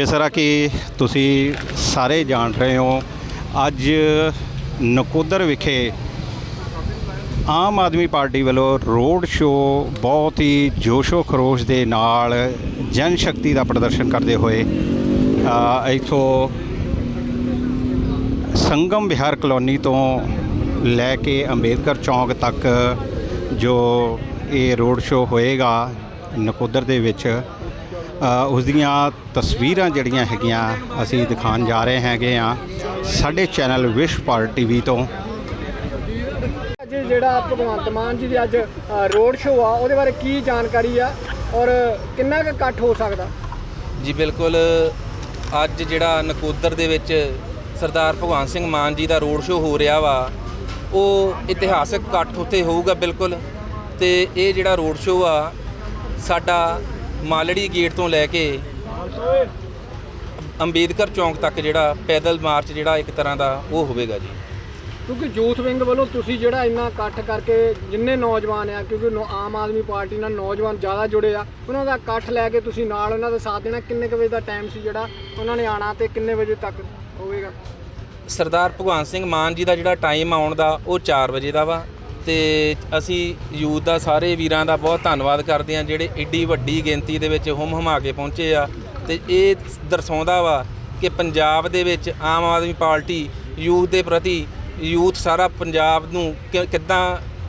ਜਿਸ ਤਰ੍ਹਾਂ ਕਿ ਤੁਸੀਂ ਸਾਰੇ ਜਾਣ ਰਹੇ ਹੋ? ਅੱਜ ਨਕੋਦਰ ਵਿਖੇ ਆਮ ਆਦਮੀ ਪਾਰਟੀ ਵੱਲੋਂ ਰੋਡ ਸ਼ੋਅ ਬਹੁਤ ਹੀ ਜੋਸ਼ੋ ਖਰੋਸ਼ ਦੇ ਨਾਲ ਜਨ ਸ਼ਕਤੀ ਦਾ ਪ੍ਰਦਰਸ਼ਨ ਕਰਦੇ ਹੋਏ ਅ, ਇੱਥੋਂ ਸੰਗਮ ਵਿਹਾਰ ਕਲੋਨੀ ਤੋਂ ਲੈ ਕੇ ਅੰਬੇਦਕਰ ਚੌਂਕ ਤੱਕ ਜੋ ਇਹ ਰੋਡ ਸ਼ੋਅ ਹੋਏਗਾ ਨਕੋਦਰ ਦੇ ਵਿੱਚ ਉਸ ਦੀਆਂ ਤਸਵੀਰਾਂ ਜਿਹੜੀਆਂ ਹੈਗੀਆਂ ਅਸੀਂ ਦਿਖਾਉਣ ਜਾ ਰਹੇ ਹੈਗੇ ਆ ਸਾਡੇ ਚੈਨਲ ਵਿਸ਼ ਪਾਰਟੀ ਟੀਵੀ ਤੋਂ। ਅੱਜ ਜਿਹੜਾ ਭਗਵੰਤ ਮਾਨ ਜੀ ਦੀ ਅੱਜ ਰੋਡ ਸ਼ੋਅ ਆ ਉਹਦੇ ਬਾਰੇ ਕੀ ਜਾਣਕਾਰੀ ਆ ਔਰ ਕਿੰਨਾ ਕੁ ਇਕੱਠ ਹੋ ਸਕਦਾ? ਜੀ ਬਿਲਕੁਲ ਅੱਜ ਜਿਹੜਾ ਨਕੋਦਰ ਦੇ ਵਿੱਚ ਸਰਦਾਰ ਭਗਵਾਨ ਸਿੰਘ ਮਾਨ ਜੀ ਦਾ ਰੋਡ ਸ਼ੋਅ ਹੋ ਰਿਹਾ ਵਾ ਉਹ ਇਤਿਹਾਸਕ ਇਕੱਠ ਉੱਤੇ ਹੋਊਗਾ ਬਿਲਕੁਲ। ਤੇ ਇਹ ਜਿਹੜਾ ਰੋਡ ਸ਼ੋਅ ਆ ਸਾਡਾ ਮਾਲੜੀ ਗੇਟ ਤੋਂ ਲੈ ਕੇ ਅੰਬੇਦਕਰ ਚੌਂਕ ਤੱਕ ਜਿਹੜਾ ਪੈਦਲ ਮਾਰਚ ਜਿਹੜਾ ਇੱਕ ਤਰ੍ਹਾਂ ਦਾ ਉਹ ਹੋਵੇਗਾ ਜੀ। ਕਿਉਂਕਿ ਯੂਥ ਵਿੰਗ ਵੱਲੋਂ ਤੁਸੀਂ ਜਿਹੜਾ ਇੰਨਾ ਇਕੱਠ ਕਰਕੇ ਜਿੰਨੇ ਨੌਜਵਾਨ ਆ ਕਿਉਂਕਿ ਨੌ- ਆਮ ਆਦਮੀ ਪਾਰਟੀ ਨਾਲ ਨੌਜਵਾਨ ਜ਼ਿਆਦਾ ਜੁੜੇ ਆ ਉਹਨਾਂ ਦਾ ਇਕੱਠ ਲੈ ਕੇ ਤੁਸੀਂ ਨਾਲ ਉਹਨਾਂ ਦਾ ਸਾਥ ਦੇਣਾ ਕਿੰਨੇ ਕੁ ਵਜੇ ਦਾ ਟਾਈਮ ਸੀ ਜਿਹੜਾ ਉਹਨਾਂ ਨੇ ਆਣਾ ਤੇ ਕਿੰਨੇ ਵਜੇ ਤੱਕ ਹੋਵੇਗਾ? ਸਰਦਾਰ ਭਗਵਾਨ ਸਿੰਘ ਮਾਨ ਜੀ ਦਾ ਜਿਹੜਾ ਟਾਈਮ ਆਉਣ ਦਾ ਉਹ 4 ਵਜੇ ਦਾ ਵਾ ਤੇ ਅਸੀਂ ਯੂਥ ਦਾ ਸਾਰੇ ਵੀਰਾਂ ਦਾ ਬਹੁਤ ਧੰਨਵਾਦ ਕਰਦੇ ਹਾਂ ਜਿਹੜੇ ਏਡੀ ਵੱਡੀ ਗਿਣਤੀ ਦੇ ਵਿੱਚ ਹੁਮ ਹੁਮਾ ਕੇ ਪਹੁੰਚੇ ਆ ਤੇ ਇਹ ਦਰਸਾਉਂਦਾ ਵਾ ਕਿ ਪੰਜਾਬ ਦੇ ਵਿੱਚ ਆਮ ਆਦਮੀ ਪਾਰਟੀ ਯੂਥ ਦੇ ਪ੍ਰਤੀ ਯੂਥ ਸਾਰਾ ਪੰਜਾਬ ਨੂੰ ਕਿ- ਕਿੱਦਾਂ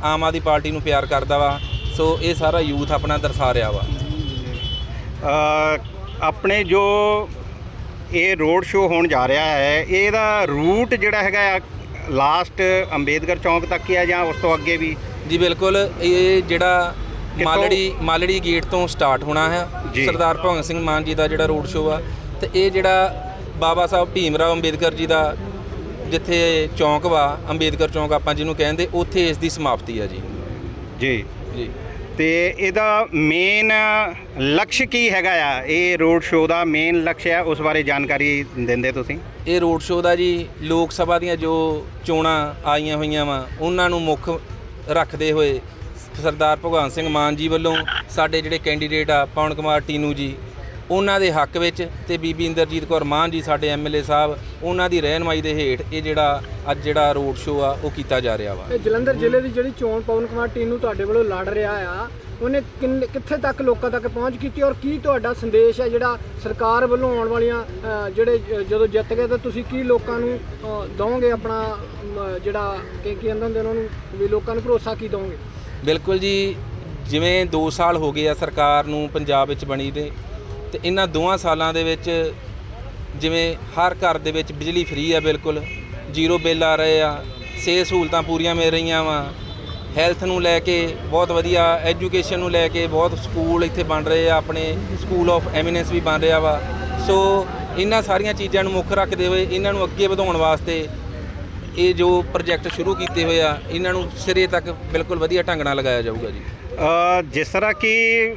ਆਮ ਆਦਮੀ ਪਾਰਟੀ ਨੂੰ ਪਿਆਰ ਕਰਦਾ ਵਾ। ਸੋ ਇਹ ਸਾਰਾ ਯੂਥ ਆਪਣਾ ਦਰਸਾ ਰਿਹਾ ਵਾ। ਆਪਣੇ ਜੋ ਇਹ ਰੋਡ ਸ਼ੋਅ ਹੋਣ ਜਾ ਰਿਹਾ ਹੈ, ਇਹਦਾ ਰੂਟ ਜਿਹੜਾ ਹੈਗਾ ਆ ਲਾਸਟ ਅੰਬੇਦਕਰ ਚੌਂਕ ਤੱਕ ਹੀ ਆ ਜਾਂ ਉਸ ਤੋਂ ਅੱਗੇ ਵੀ? ਜੀ ਬਿਲਕੁਲ। ਇਹ ਜਿਹੜਾ? ਮਾਲੜੀ ਮਾਲੜੀ ਗੇਟ ਤੋਂ ਸਟਾਰਟ ਹੋਣਾ ਹੈ। ਸਰਦਾਰ ਭਗਤ ਸਿੰਘ ਮਾਨ ਜੀ ਦਾ ਜਿਹੜਾ ਰੋਡ ਸ਼ੋਅ ਆ ਤੇ ਇਹ ਜਿਹੜਾ ਬਾਬਾ ਸਾਹਿਬ ਭੀਮ ਰਾਓ ਅੰਬੇਦਕਰ ਜੀ ਦਾ ਜਿੱਥੇ ਚੌਂਕ ਵਾ ਅੰਬੇਦਕਰ ਚੌਂਕ ਆਪਾਂ ਜਿਹਨੂੰ ਕਹਿੰਦੇ ਉੱਥੇ ਇਸ ਦੀ ਸਮਾਪਤੀ ਆ ਜੀ। ਜੀ। ਜੀ। ਤੇ ਇਹਦਾ ਮੇਨ ਲਕਸ਼ ਕੀ ਹੈਗਾ ਆ? ਇਹ ਰੋਡ ਸ਼ੋਅ ਦਾ ਮੇਨ ਲਕਸ਼ ਹੈ ਉਸ ਬਾਰੇ ਜਾਣਕਾਰੀ ਦਿੰਦੇ ਤੁਸੀਂ? ਇਹ ਰੋਡ ਸ਼ੋਅ ਦਾ ਜੀ, ਲੋਕ ਸਭਾ ਦੀਆਂ ਜੋ ਚੋਣਾਂ ਆਈਆਂ ਹੋਈਆਂ ਵਾ, ਉਹਨਾਂ ਨੂੰ ਮੁੱਖ ਰੱਖਦੇ ਹੋਏ ਸਰਦਾਰ ਭਗਵੰਤ ਸਿੰਘ ਮਾਨ ਜੀ ਵੱਲੋਂ ਸਾਡੇ ਜਿਹੜੇ ਕੈਂਡੀਡੇਟ ਆ, ਪਵਨ ਕੁਮਾਰ ਟੀਨੂ ਜੀ ਉਹਨਾਂ ਦੇ ਹੱਕ ਵਿੱਚ ਤੇ ਬੀਬੀ ਇੰਦਰਜੀਤ ਕੌਰ ਮਾਨ ਜੀ ਸਾਡੇ ਐਮਐਲਏ ਸਾਹਿਬ ਉਹਨਾਂ ਦੀ ਰਹਿਨਮਾਈ ਦੇ ਹੇਠ ਇਹ ਜਿਹੜਾ ਅੱਜ ਜਿਹੜਾ ਰੋਡ ਸ਼ੋਅ ਆ ਉਹ ਕੀਤਾ ਜਾ ਰਿਹਾ ਵਾ। ਇਹ ਜਲੰਧਰ ਜ਼ਿਲ੍ਹੇ ਦੀ ਜਿਹੜੀ ਚੋਣ ਪਵਨ ਕੁਮਾਰ ਟੀਨੂ ਤੁਹਾਡੇ ਵੱਲੋਂ ਲੜ ਰਿਹਾ ਆ ਉਹਨੇ ਕਿੰਨੇ- ਕਿੱਥੇ ਤੱਕ ਲੋਕਾਂ ਤੱਕ ਪਹੁੰਚ ਕੀਤੀ ਔਰ ਕੀ ਤੁਹਾਡਾ ਸੰਦੇਸ਼ ਹੈ ਜਿਹੜਾ ਸਰਕਾਰ ਵੱਲੋਂ ਆਉਣ ਵਾਲੀਆਂ ਜਿਹੜੇ ਜਦੋਂ ਜਿੱਤ ਗਏ ਤਾਂ ਤੁਸੀਂ ਕੀ ਲੋਕਾਂ ਨੂੰ ਅ, ਦਓਗੇ ਆਪਣਾ ਜਿਹੜਾ ਕੀ ਕੀ ਹੁੰਦੇ ਉਹਨਾਂ ਨੂੰ ਵੀ ਲੋਕਾਂ ਨੂੰ ਭਰੋਸਾ ਕੀ ਦਓਗੇ ਬਿਲਕੁਲ ਜੀ ਜਿਵੇਂ 2 ਸਾਲ ਹੋ ਗਏ ਆ ਸਰਕਾਰ ਨੂੰ ਪੰਜਾਬ ਵਿੱਚ ਬਣੀ ਦੇ ਤੇ ਇਹਨਾਂ ਦੋਵਾਂ ਸਾਲਾਂ ਦੇ ਵਿੱਚ ਜਿਵੇਂ ਹਰ ਘਰ ਦੇ ਵਿੱਚ ਬਿਜਲੀ ਫ੍ਰੀ ਆ ਬਿਲਕੁਲ, ਜ਼ੀਰੋ ਬਿੱਲ ਆ ਰਹੇ ਆ, ਸਿਹਤ ਸਹੂਲਤਾਂ ਪੂਰੀਆਂ ਮਿਲ ਰਹੀਆਂ ਵਾ, ਹੈਲਥ ਨੂੰ ਲੈ ਕੇ ਬਹੁਤ ਵਧੀਆ, ਐਜੂਕੇਸ਼ਨ ਨੂੰ ਲੈ ਕੇ ਬਹੁਤ ਸਕੂਲ ਇੱਥੇ ਬਣ ਰਹੇ ਆ, ਆਪਣੇ ਸਕੂਲ ਆਫ ਐਮੀਨੈਂਸ ਵੀ ਬਣ ਰਿਹਾ ਵਾ। ਸੋ ਇਹਨਾਂ ਸਾਰੀਆਂ ਚੀਜ਼ਾਂ ਨੂੰ ਮੁੱਖ ਰੱਖਦੇ ਹੋਏ ਇਹਨਾਂ ਨੂੰ ਅੱਗੇ ਵਧਾਉਣ ਵਾਸਤੇ ਇਹ ਜੋ ਪ੍ਰੋਜੈਕਟ ਸ਼ੁਰੂ ਕੀਤੇ ਹੋਏ ਆ, ਇਹਨਾਂ ਨੂੰ ਸਿਰੇ ਤੱਕ ਬਿਲਕੁਲ ਵਧੀਆ ਢੰਗ ਨਾਲ ਲਗਾਇਆ ਜਾਊਗਾ ਜੀ। ਜਿਸ ਤਰ੍ਹਾਂ ਕਿ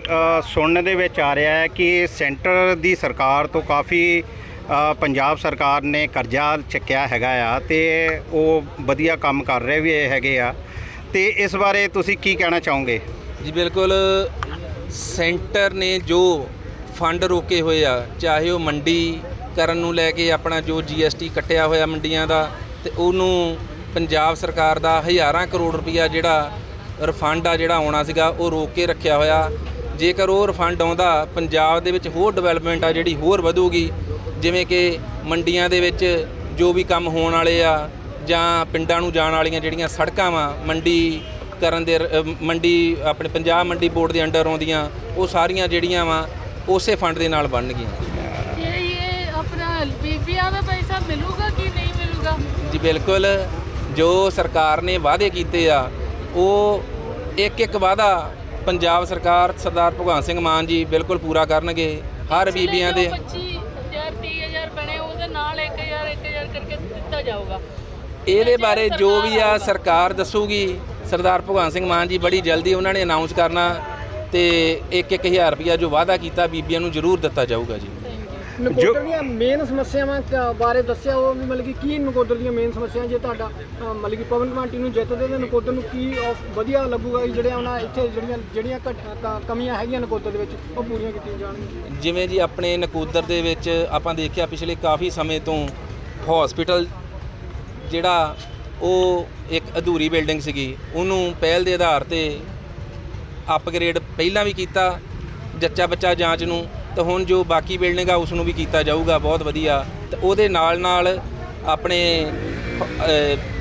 ਸੁਣਨ ਦੇ ਵਿੱਚ ਆ ਰਿਹਾ ਹੈ ਕਿ ਸੈਂਟਰ ਦੀ ਸਰਕਾਰ ਤੋਂ ਕਾਫੀ ਪੰਜਾਬ ਸਰਕਾਰ ਨੇ ਕਰਜ਼ਾ ਚੱਕਿਆ ਹੈਗਾ ਆ ਤੇ ਉਹ ਵਧੀਆ ਕੰਮ ਕਰ ਰਹੇ ਵੀ ਹੈਗੇ ਆ। ਤੇ ਇਸ ਬਾਰੇ ਤੁਸੀਂ ਕੀ ਕਹਿਣਾ ਚਾਹੋਗੇ? ਜੀ, ਬਿਲਕੁਲ। ਸੈਂਟਰ ਨੇ ਜੋ ਫੰਡ ਰੋਕੇ ਹੋਏ ਆ, ਚਾਹੇ ਉਹ ਮੰਡੀ ਕਰਨ ਨੂੰ ਲੈ ਕੇ ਆਪਣਾ ਜੋ ਜੀਐਸਟੀ ਕੱਟਿਆ ਹੋਇਆ ਮੰਡੀਆਂ ਦਾ, ਤੇ ਉਹਨੂੰ ਪੰਜਾਬ ਸਰਕਾਰ ਦਾ ਹਜ਼ਾਰਾਂ ਕਰੋੜ ਰੁਪਈਆ ਜਿਹੜਾ ਰਿਫੰਡ ਆ ਜਿਹੜਾ ਆਉਣਾ ਸੀਗਾ ਉਹ ਰੋਕ ਕੇ ਰੱਖਿਆ ਹੋਇਆ। ਜੇਕਰ ਉਹ ਰਿਫੰਡ ਆਉਂਦਾ ਪੰਜਾਬ ਦੇ ਵਿੱਚ ਹੋਰ ਡਿਵੈਲਪਮੈਂਟ ਆ ਜਿਹੜੀ ਹੋਰ ਵਧੂਗੀ ਜਿਵੇਂ ਕਿ ਮੰਡੀਆਂ ਦੇ ਵਿੱਚ ਜੋ ਵੀ ਕੰਮ ਹੋਣ ਵਾਲੇ ਆ ਜਾਂ ਪਿੰਡਾਂ ਨੂੰ ਜਾਣ ਵਾਲੀਆਂ ਜਿਹੜੀਆਂ ਸੜਕਾਂ ਵਾ ਮੰਡੀ ਕਰਨ ਦੇ ਮੰਡੀ ਆਪਣੇ ਪੰਜਾਬ ਮੰਡੀ ਬੋਰਡ ਦੇ ਅੰਡਰ ਆਉਂਦੀਆਂ ਉਹ ਸਾਰੀਆਂ ਜਿਹੜੀਆਂ ਵਾ ਉਸੇ ਫੰਡ ਦੇ ਨਾਲ ਬਣਨਗੀਆਂ। ਇਹ ਇਹ ਆਪਣਾ ਬੀਬੀਆਂ ਦਾ ਪੈਸਾ ਮਿਲੂਗਾ ਕਿ ਨਹੀਂ ਮਿਲੂਗਾ? ਜੀ ਬਿਲਕੁਲ। ਜੋ ਸਰਕਾਰ ਨੇ ਵਾਅਦੇ ਕੀਤੇ ਆ ਉਹ ਇੱਕ ਇੱਕ ਵਾਅਦਾ ਪੰਜਾਬ ਸਰਕਾਰ ਸਰਦਾਰ ਭਗਵੰਤ ਸਿੰਘ ਮਾਨ ਜੀ ਬਿਲਕੁਲ ਪੂਰਾ ਕਰਨਗੇ। ਹਰ ਬੀਬੀਆਂ ਦੇ 25000 30000 ਬਣੇ ਉਹਦੇ ਨਾਲ 1000 1000 ਕਰਕੇ ਦਿੱਤਾ ਜਾਊਗਾ। ਇਹਦੇ ਬਾਰੇ ਜੋ ਵੀ ਆ ਸਰਕਾਰ ਦੱਸੂਗੀ ਸਰਦਾਰ ਭਗਵੰਤ ਸਿੰਘ ਮਾਨ ਜੀ ਬੜੀ ਜਲਦੀ ਉਹਨਾਂ ਨੇ ਅਨਾਉਂਸ ਕਰਨਾ ਤੇ ਇੱਕ ਇੱਕ ਹਜ਼ਾਰ ਰੁਪਇਆ ਜੋ ਵਾਅਦਾ ਕੀਤਾ ਬੀਬੀਆਂ ਨੂੰ ਜ਼ਰੂਰ ਦਿੱਤਾ ਜਾਊਗਾ ਜੀ। ਨਕੋਦਰ ਦੀਆਂ ਮੇਨ ਸਮੱਸਿਆਵਾਂ ਕ- ਬਾਰੇ ਦੱਸਿਆ ਉਹ ਵੀ ਮਤਲਬ ਕਿ ਕੀ ਨਕੋਦਰ ਦੀਆਂ ਮੇਨ ਸਮੱਸਿਆਵਾਂ ਜੇ ਤੁਹਾਡਾ ਅ, ਮਤਲਬ ਕਿ ਪਵਨ ਕੁਮਾਰ ਟੀਨੂ ਜਿੱਤਦੇ ਤੇ ਨਕੋਦਰ ਨੂੰ ਕੀ ਆਫ- ਵਧੀਆ ਲੱਗੂਗਾ ਕਿ ਜਿਹੜੇ ਉਹਨਾਂ ਇੱਥੇ ਜਿਹੜੀਆਂ ਜਿਹੜੀਆਂ ਘਟ- ਕ- ਕਮੀਆਂ ਹੈਗੀਆਂ ਨਕੋਦਰ ਦੇ ਵਿੱਚ ਉਹ ਪੂਰੀਆਂ ਕੀਤੀਆਂ ਜਾਣਗੀਆਂ? ਜਿਵੇਂ ਜੀ ਆਪਣੇ ਨਕੋਦਰ ਦੇ ਵਿੱਚ ਆਪਾਂ ਦੇਖਿਆ ਪਿਛਲੇ ਕਾਫੀ ਸਮੇਂ ਤੋਂ ਹਸਪੀਟਲ ਜਿਹੜਾ ਉਹ ਇੱਕ ਅਧੂਰੀ ਬਿਲਡਿੰਗ ਸੀਗੀ ਉਹਨੂੰ ਪਹਿਲ ਦੇ ਆਧਾਰ ਤੇ ਅਪਗ੍ਰੇਡ ਪਹਿਲਾਂ ਵੀ ਕੀਤਾ ਜੱਚਾ ਬੱਚਾ ਜਾਂਚ ਨੂੰ ਤਾਂ ਹੁਣ ਜੋ ਬਾਕੀ ਬਿਲਡਿੰਗ ਆ ਉਸ ਨੂੰ ਵੀ ਕੀਤਾ ਜਾਊਗਾ, ਬਹੁਤ ਵਧੀਆ। ਤੇ ਉਹਦੇ ਨਾਲ ਨਾਲ ਆਪਣੇ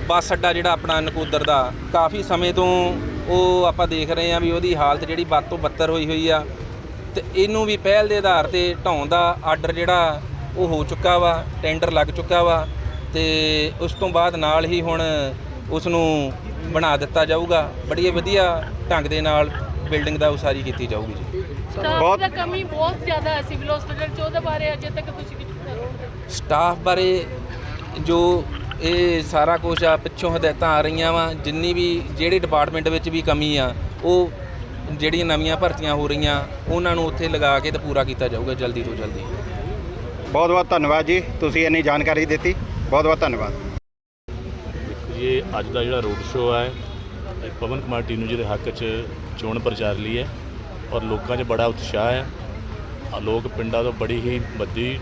ਬੱਸ ਅੱਡਾ ਜਿਹੜਾ ਆਪਣਾ ਨਕੋਦਰ ਦਾ, ਕਾਫੀ ਸਮੇਂ ਤੋਂ ਉਹ ਆਪਾਂ ਦੇਖ ਰਹੇ ਹਾਂ ਵੀ ਉਹਦੀ ਹਾਲਤ ਜਿਹੜੀ ਵੱਧ ਤੋਂ ਬੱਤਰ ਹੋਈ ਹੋਈ ਆ। ਤੇ ਇਹਨੂੰ ਵੀ ਪਹਿਲ ਦੇ ਆਧਾਰ ਤੇ ਢਾਉਣ ਦਾ ਆਰਡਰ ਜਿਹੜਾ ਉਹ ਹੋ ਚੁੱਕਾ ਵਾ ਟੈਂਡਰ ਲੱਗ ਚੁੱਕਾ ਵਾ। ਤੇ ਉਸ ਤੋਂ ਬਾਅਦ ਨਾਲ ਹੀ ਹੁਣ ਉਸ ਨੂੰ ਬਣਾ ਦਿੱਤਾ ਜਾਊਗਾ। ਬੜੀ ਵਧੀਆ ਢੰਗ ਦੇ ਨਾਲ ਬਿਲਡਿੰਗ ਦਾ ਉਸਾਰੀ ਕੀਤੀ ਜਾਊਗੀ ਜੀ। ਸਟਾਫ ਬਹੁਤ- ਦਾ ਕਮੀ ਬਹੁਤ ਜ਼ਿਆਦਾ ਹੈ ਸਿਵਲ ਹਸਪੀਟਲ ਚ ਉਹਦੇ ਬਾਰੇ ਅਜੇ ਤੱਕ ਤੁਸੀਂ ਕੁਝ ਕਰੋਗੇ? ਸਟਾਫ ਬਾਰੇ ਜੋ ਇਹ ਸਾਰਾ ਕੁਝ ਆ ਪਿੱਛੋਂ ਹਦਾਇਤਾਂ ਆ ਰਹੀਆਂ ਵਾ ਜਿੰਨੀ ਵੀ ਜਿਹੜੇ ਡਿਪਾਰਟਮੈਂਟ ਵਿੱਚ ਵੀ ਕਮੀ ਆ ਉਹ ਜਿਹੜੀਆਂ ਨਵੀਆਂ ਭਰਤੀਆਂ ਹੋ ਰਹੀਆਂ ਉਹਨਾਂ ਨੂੰ ਉੱਥੇ ਲਗਾ ਕੇ ਤੇ ਪੂਰਾ ਕੀਤਾ ਜਾਊਗਾ ਜਲਦੀ ਤੋਂ ਜਲਦੀ। ਬਹੁਤ ਬਹੁਤ ਧੰਨਵਾਦ ਜੀ ਤੁਸੀਂ ਇੰਨੀ ਜਾਣਕਾਰੀ ਦਿੱਤੀ ਬਹੁਤ ਬਹੁਤ ਧੰਨਵਾਦ। ਦੇਖੋ ਜੀ ਇਹ ਅੱਜ ਦਾ ਜਿਹੜਾ ਰੋਡ ਸ਼ੋਅ ਹੈ ਇਹ ਪਵਨ ਕੁਮਾਰ ਟੀਨੂ ਜੀ ਦੇ ਹੱਕ 'ਚ ਚੋਣ ਪ੍ਰਚਾਰ ਲਈ ਹੈ। ਔਰ ਲੋਕਾਂ 'ਚ ਬੜਾ ਉਤਸ਼ਾਹ ਹੈ। ਆ ਲੋਕ ਪਿੰਡਾਂ ਤੋਂ ਬੜੀ ਹੀ ਵੱਡੀ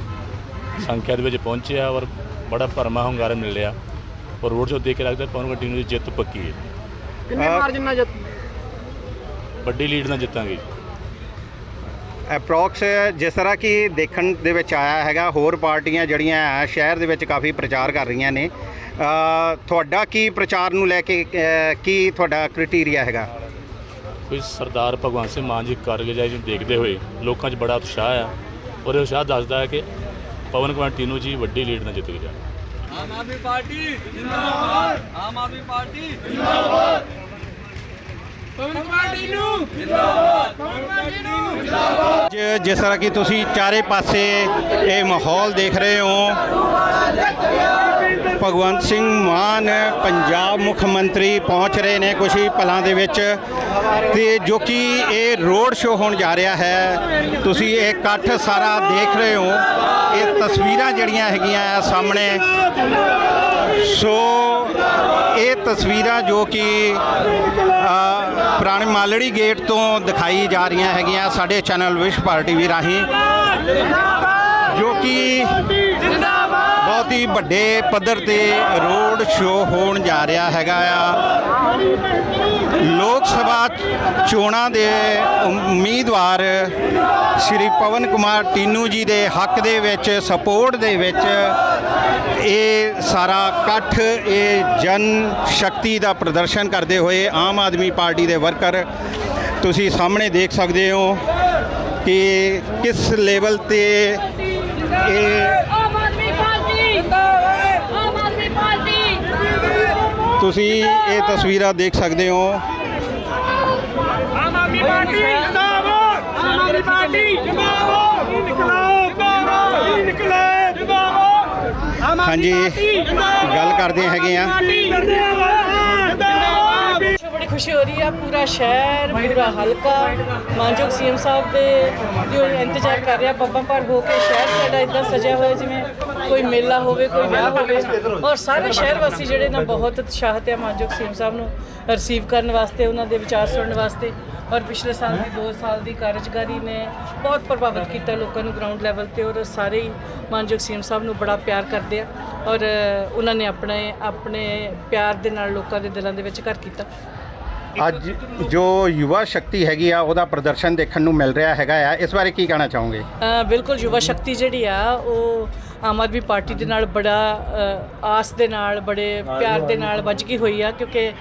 ਸੰਖਿਆ ਦੇ ਵਿੱਚ ਪਹੁੰਚੇ ਆ ਔਰ ਬੜਾ ਭਰਮਾ ਹੁੰਗਾਰਾ ਮਿਲ ਰਿਹਾ। ਔਰ ਰੋਡ ਸ਼ੋਅ ਦੇਖ ਕੇ ਲੱਗਦਾ ਪਵਨ ਟੀਨੂ ਦੀ ਜਿੱਤ ਪੱਕੀ ਹੈ। ਕਿੰਨੇ ਮਾਰਜਨ ਨਾਲ ਜਿੱਤ ਵੱਡੀ ਲੀਡ ਨਾਲ ਜਿੱਤਾਂਗੇ ਜੀ। ਅਪਰੋਕਸ ਜਿਸ ਤਰ੍ਹਾਂ ਕਿ ਦੇਖਣ ਦੇ ਵਿੱਚ ਆਇਆ ਹੈਗਾ ਹੋਰ ਪਾਰਟੀਆਂ ਜਿਹੜੀਆਂ ਹੈ ਸ਼ਹਿਰ ਦੇ ਵਿੱਚ ਕਾਫੀ ਪ੍ਰਚਾਰ ਕਰ ਰਹੀਆਂ ਨੇ। ਤੁਹਾਡਾ ਕੀ ਪ੍ਰਚਾਰ ਨੂੰ ਲੈ ਕੇ ਕੀ ਤੁਹਾਡਾ ਕ੍ਰਾਈਟੇਰੀਆ ਹੈਗਾ? ਕੋਈ ਸਰਦਾਰ ਭਗਵੰਤ ਸਿੰਘ ਮਾਨ ਜੀ ਕਾਰਗੁਜ਼ਾਰੀ ਨੂੰ ਦੇਖਦੇ ਹੋਏ ਲੋਕਾਂ 'ਚ ਬੜਾ ਉਤਸ਼ਾਹ ਆ ਔਰ ਇਹ ਉਤਸ਼ਾਹ ਦੱਸਦਾ ਹੈ ਕਿ ਪਵਨ ਕੁਮਾਰ ਟੀਨੂ ਜੀ ਵੱਡੀ ਲੀਡ ਨਾਲ ਜਿੱਤ ਕੇ ਆਮ ਆਦਮੀ ਪਾਰਟੀ ਜਿੰਦਾਬਾਦ। ਆਮ ਆਦਮੀ ਪਾਰਟੀ ਜਿੰਦਾਬਾਦ। ਪਵਨ ਕੁਮਾਰ ਟੀਨੂ ਜਿੰਦਾਬਾਦ। ਪਵਨ ਕੁਮਾਰ ਟੀਨੂ ਜ- ਜਿਸ ਤਰ੍ਹਾਂ ਕਿ ਤੁਸੀਂ ਚਾਰੇ ਪਾਸੇ ਇਹ ਮਾਹੌਲ ਦੇਖ ਰਹੇ ਹੋ, ਭਗਵੰਤ ਸਿੰਘ ਮਾਨ ਪੰਜਾਬ ਮੁੱਖ ਮੰਤਰੀ ਪਹੁੰਚ ਰਹੇ ਨੇ ਕੁਝ ਹੀ ਪਲਾਂ ਦੇ ਵਿੱਚ। ਤੇ ਜੋ ਕਿ ਇਹ ਰੋਡ ਸ਼ੋਅ ਹੋਣ ਜਾ ਰਿਹਾ ਹੈ, ਤੁਸੀਂ ਇਹ ਇਕੱਠ ਸਾਰਾ ਦੇਖ ਰਹੇ ਹੋ। ਇਹ ਤਸਵੀਰਾਂ ਜਿਹੜੀਆਂ ਹੈਗੀਆਂ ਆ ਸਾਹਮਣੇ। ਸੋ ਇਹ ਤਸਵੀਰਾਂ ਜੋ ਕਿ ਅ, ਪੁਰਾਣੇ ਮਾਲੜੀ ਗੇਟ ਤੋਂ ਦਿਖਾਈ ਜਾ ਰਹੀਆਂ ਹੈਗੀਆਂ ਸਾਡੇ ਚੈਨਲ ਵਿਸ਼ ਪਾਰਟੀ ਵੀ ਰਾਹੀਂ ਜੋ ਕਿ ਬਹੁਤ ਹੀ ਵੱਡੇ ਪੱਧਰ ਤੇ ਰੋਡ ਸ਼ੋਅ ਹੋਣ ਜਾ ਰਿਹਾ ਹੈਗਾ ਆ। ਲੋਕ ਸਭਾ ਚੋਣਾਂ ਦੇ ਉਮੀਦਵਾਰ ਸ਼੍ਰੀ ਪਵਨ ਕੁਮਾਰ ਟੀਨੂ ਜੀ ਦੇ ਹੱਕ ਦੇ ਵਿੱਚ, ਸਪੋਰਟ ਦੇ ਵਿੱਚ ਇਹ ਸਾਰਾ ਇਕੱਠ, ਇਹ ਜਨ ਸ਼ਕਤੀ ਦਾ ਪ੍ਰਦਰਸ਼ਨ ਕਰਦੇ ਹੋਏ ਆਮ ਆਦਮੀ ਪਾਰਟੀ ਦੇ ਵਰਕਰ ਤੁਸੀਂ ਸਾਹਮਣੇ ਦੇਖ ਸਕਦੇ ਹੋ ਕਿ ਕਿਸ ਲੈਵਲ ਤੇ ਇਹ ਆਮ ਆਦਮੀ ਪਾਰਟੀ ਆਮ ਆਦਮੀ ਪਾਰਟੀ ਤੁਸੀਂ ਇਹ ਤਸਵੀਰਾਂ ਦੇਖ ਸਕਦੇ ਹੋ। ਆਮ ਆਦਮੀ ਪਾਰਟੀ ਜਿੰਦਾਬਾਦ! ਆਮ ਆਦਮੀ ਪਾਰਟੀ ਜਿੰਦਾਬਾਦ! ਇਨਕਲਾਬ ਜਿੰਦਾਬਾਦ ਇਨਕਲਾਬ ਜਿੰਦਾਬਾਦ ਆਮ ਹਾਂਜੀ ਗੱਲ ਕਰਦੇ ਹੈਗੇ ਆ। ਬੜੀ ਖੁਸ਼ੀ ਹੋ ਰਹੀ ਆ ਪੂਰਾ ਸ਼ਹਿਰ ਪੂਰਾ ਹਲਕਾ। ਮਾਨਯੋਗ ਸੀਐਮ ਸਾਹਿਬ ਦੇ ਜੋ ਇੰਤਜ਼ਾਰ ਕਰ ਰਿਹਾ ਬੱਬਾਂ ਪਰ ਹੋ ਕੇ ਸ਼ਹਿਰ ਸਾਡਾ ਇਦਾਂ ਸਜਿਆ ਹੋਇਆ ਜਿਵੇਂ ਕੋਈ ਮੇਲਾ ਹੋਵੇ ਕੋਈ ਵਿਆਹ ਹੋਵੇ। ਔਰ ਸਾਰੇ ਸ਼ਹਿਰ ਵਾਸੀ ਜਿਹੜੇ ਨਾ ਬਹੁਤ ਉਤਸ਼ਾਹਿਤ ਆ ਮਾਨਯੋਗ ਸੀਐਮ ਸਾਹਿਬ ਨੂੰ ਰਿਸੀਵ ਕਰਨ ਵਾਸਤੇ ਉਹਨਾਂ ਦੇ ਵਿਚਾਰ ਸੁਣਨ ਵਾਸਤੇ। ਔਰ ਪਿਛਲੇ ਸਾਲ ਦੀ 2 ਸਾਲ ਦੀ ਕਾਰਜਕਾਰੀ ਨੇ ਬਹੁਤ ਪ੍ਰਭਾਵਿਤ ਕੀਤਾ ਲੋਕਾਂ ਨੂੰ ਗਰਾਊਂਡ ਲੈਵਲ ਤੇ ਔਰ ਸਾਰੇ ਹੀ ਮਾਨਯੋਗ ਸੀਐਮ ਸਾਹਿਬ ਨੂੰ ਬੜਾ ਪਿਆਰ ਕਰਦੇ ਆ। ਔਰ ਉਹਨਾਂ ਨੇ ਆਪਣੇ ਆਪਣੇ ਪਿਆਰ ਦੇ ਨਾਲ ਲੋਕਾਂ ਦੇ ਦਿਲਾਂ ਦੇ ਵਿੱਚ ਘਰ ਕੀਤਾ। ਅੱਜ ਜੋ ਯੁਵਾ ਸ਼ਕਤੀ ਹੈਗੀ ਆ ਉਹਦਾ ਪ੍ਰਦਰਸ਼ਨ ਦੇਖਣ ਨੂੰ ਮਿਲ ਰਿਹਾ ਹੈਗਾ ਆ। ਇਸ ਬਾਰੇ ਕੀ ਕਹਿਣਾ ਚਾਹੋਗੇ? ਬਿਲਕੁਲ ਯੁਵਾ ਸ਼ਕਤੀ ਜਿਹੜੀ ਆ ਉਹ ਆਮ ਆਦਮੀ ਪਾਰਟੀ ਦੇ ਨਾਲ ਬੜਾ ਆਸ ਦੇ ਨਾਲ ਬੜੇ ਪਿਆਰ ਦੇ ਨਾਲ ਵੱਜ ਗਈ ਹੋਈ ਆ ਕਿਉਂਕਿ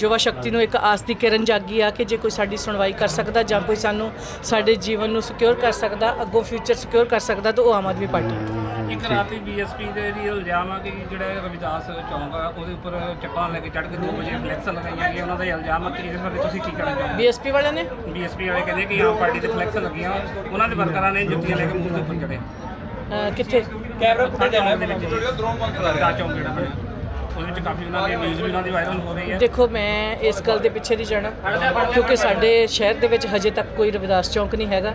ਯੁਵਾ ਸ਼ਕਤੀ ਨੂੰ ਇੱਕ ਆਸ ਦੀ ਕਿਰਨ ਜਾਗੀ ਆ ਕਿ ਜੇ ਕੋਈ ਸਾਡੀ ਸੁਣਵਾਈ ਕਰ ਸਕਦਾ ਜਾਂ ਕੋਈ ਸਾਨੂੰ ਸਾਡੇ ਜੀਵਨ ਨੂੰ ਸਿਕਿਉਰ ਕਰ ਸਕਦਾ ਅੱਗੋਂ ਫਿਊਚਰ ਸਿਕਿਉਰ ਕਰ ਸਕਦਾ ਤਾਂ ਉਹ ਆਮ ਆਦਮੀ ਪਾਰਟੀ ਇੱਕ ਰਾਤੀ ਬੀਐਸਪੀ ਦੇ ਵੀ ਇਲਜ਼ਾਮ ਆ ਕਿ ਜਿਹੜਾ ਰਵਿਦਾਸ ਚੌਂਕ ਆ ਉਹਦੇ ਉੱਪਰ ਚੱਪਲਾਂ ਲੈ ਕੇ ਚੜ੍ਹ ਕੇ 2 ਵਜੇ ਫਲੈਕਸ ਲਗਾਈਆਂ ਗਈਆਂ ਉਹਨਾਂ ਦਾ ਇਲਜ਼ਾਮ ਆ ਕਿ ਇਹਦੇ ਬਾਰੇ ਤੁਸੀਂ ਕੀ ਕਹਿਣਾ ਚਾਹੋਗੇ? ਬੀਐਸਪੀ ਵਾਲਿਆਂ ਨੇ? ਬੀਐਸਪੀ ਵਾਲੇ ਕਹਿੰਦੇ ਕਿ ਆਮ ਪਾਰਟੀ ਦੇ ਫਲੈਕਸ ਲੱਗੀਆਂ ਉਹਨਾਂ ਦੇ ਵਰਕਰਾਂ ਨੇ ਜੁੱਤੀਆਂ ਲੈ ਕੇ ਮੂੰਹ ਦੇ ਉੱਪਰ ਚੜੇ ਕਿੱਥੇ? ਕੈਮਰਾ ਉੱਤੇ ਜਾਣਾ ਦੇ ਵਿੱਚ ਚੌਂਕ ਜਿਹੜਾ ਬਣਿਆ। ਉਹਦੇ ਵਿੱਚ ਕਾਫੀ ਉਹਨਾਂ ਦੀ ਨਿਊਜ਼ ਵੀ ਉਹਨਾਂ ਦੀ ਵਾਇਰਲ ਹੋ ਰਹੀ ਹੈ। ਦੇਖੋ ਮੈਂ ਇਸ ਗੱਲ ਦੇ ਪਿੱਛੇ ਨਹੀਂ ਜਾਣਾ ਕਿਉਂਕਿ ਸਾਡੇ ਸ਼ਹਿਰ ਦੇ ਵਿੱਚ ਹਜੇ ਤੱਕ ਕੋਈ ਰਵਿਦਾਸ ਚੌਂਕ ਨਹੀਂ ਹੈਗਾ।